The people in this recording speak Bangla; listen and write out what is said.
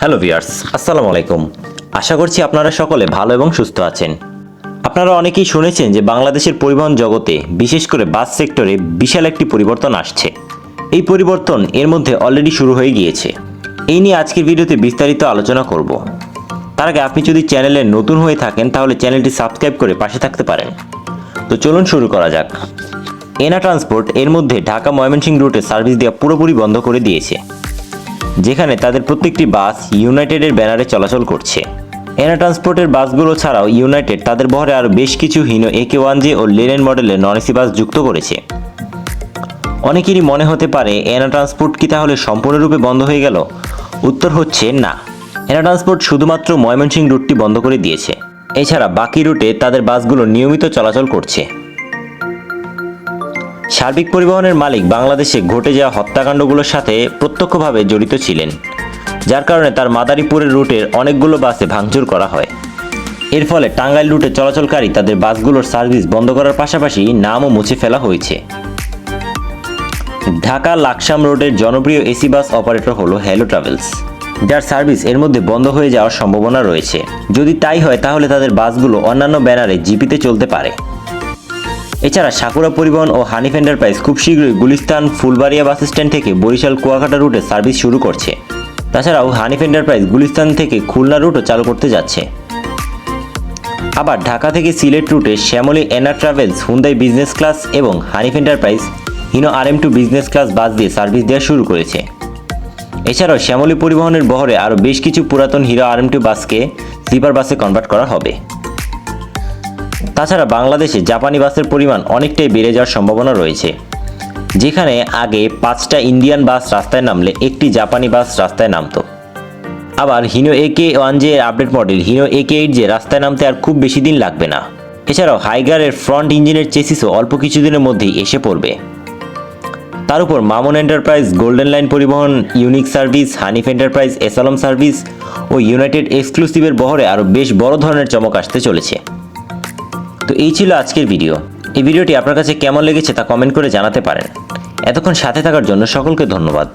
হ্যালো ভিয়ার্স আসসালামু আলাইকুম। আশা করছি আপনারা সকলে ভালো এবং সুস্থ আছেন। আপনারা অনেকেই শুনেছেন যে বাংলাদেশের পরিবহন জগতে বিশেষ করে বাস সেক্টরে বিশাল একটি পরিবর্তন আসছে। এই পরিবর্তন এর মধ্যে অলরেডি শুরু হয়ে গিয়েছে। এই নিয়ে আজকের ভিডিওতে বিস্তারিত আলোচনা করব। তার আগে আপনি যদি চ্যানেলে নতুন হয়ে থাকেন, তাহলে চ্যানেলটি সাবস্ক্রাইব করে পাশে থাকতে পারেন। তো চলুন শুরু করা যাক। এনা ট্রান্সপোর্ট এর মধ্যে ঢাকা ময়মনসিংহ রুটে সার্ভিস দেওয়া পুরোপুরি বন্ধ করে দিয়েছে। যেখানে তাদের প্রত্যেকটি বাস ইউনাইটেডের ব্যানারে চলাচল করছে। এনা ট্রান্সপোর্টের বাসগুলো ছাড়াও ইউনাইটেড তাদের বহরে আরও বেশ কিছু হিনো একে ওয়ান জে ও লেনেন মডেলের নন এসি বাস যুক্ত করেছে। অনেকেরই মনে হতে পারে এনা ট্রান্সপোর্ট কি তাহলে সম্পূর্ণরূপে বন্ধ হয়ে গেল? উত্তর হচ্ছে না। এনা ট্রান্সপোর্ট শুধুমাত্র ময়মনসিংহ রুটটি বন্ধ করে দিয়েছে। এছাড়া বাকি রুটে তাদের বাসগুলো নিয়মিত চলাচল করছে। সার্বিক পরিবহনের মালিক বাংলাদেশে ঘটে যাওয়া হত্যাকাণ্ডগুলোর সাথে প্রত্যক্ষভাবে জড়িত ছিলেন, যার কারণে তার মাদারীপুরের রুটের অনেকগুলো বাসে ভাঙচুর করা হয়। এর ফলে টাঙ্গাইল রুটে চলাচলকারী তাদের বাসগুলোর সার্ভিস বন্ধ করার পাশাপাশি নামও মুছে ফেলা হয়েছে। ঢাকা লাকসাম রোডের জনপ্রিয় এসি বাস অপারেটর হলো হ্যালো ট্রাভেলস যার সার্ভিস এর মধ্যে বন্ধ হয়ে যাওয়ার সম্ভাবনা রয়েছে। যদি তাই হয়, তাহলে তাদের বাসগুলো অন্যান্য ব্যানারে জিপিতে চলতে পারে। এছাড়া সাকুরা পরিবহন ও হানিফ এন্টারপ্রাইজ খুব শীঘ্রই গুলিস্তান, ফুলবাড়িয়া বাস স্ট্যান্ড থেকে বরিশাল কুয়াকাটা রুটে সার্ভিস শুরু করছে। তাছাড়াও হানিফ এন্টারপ্রাইজ গুলিস্তান থেকে খুলনা রুটও চালু করতে যাচ্ছে। আবার ঢাকা থেকে সিলেট রুটে শ্যামলী এনার ট্রাভেলস, হুন্দাই বিজনেস ক্লাস এবং Hanif enterprise Hino R M two business class bus দিয়ে সার্ভিস দেওয়া শুরু করেছে। এছাড়াও শ্যামলী পরিবহনের বহরে আরও বেশ কিছু পুরাতন হিরো আর এম টু বাসকে স্লিপার বাসে কনভার্ট করা হবে। তাছাড়া বাংলাদেশে জাপানি বাসের পরিমাণ অনেকটাই বেড়ে যাওয়ার সম্ভাবনা রয়েছে। যেখানে আগে পাঁচটা ইন্ডিয়ান বাস রাস্তায় নামলে একটি জাপানি বাস রাস্তায় নামতো। আবার Hino AK one J update model Hino AK eight J রাস্তায় নামতে আর খুব বেশি দিন লাগবে না। এছাড়াও হাইগারের ফ্রন্ট ইঞ্জিনের চেসিসও অল্প কিছুদিনের মধ্যেই এসে পড়বে। তার উপর Mamun enterprise, golden line Paribahan, unique service, Hanif enterprise, এসালম service ও ইউনাইটেড এক্সক্লুসিভের বহরে আরও বেশ বড় ধরনের চমক আসতে চলেছে। তো এই ছিল আজকের ভিডিও। এই ভিডিওটি আপনার কাছে কেমন লেগেছে তা কমেন্ট করে জানাতে পারেন। এতক্ষণ সাথে থাকার জন্য সকলকে ধন্যবাদ।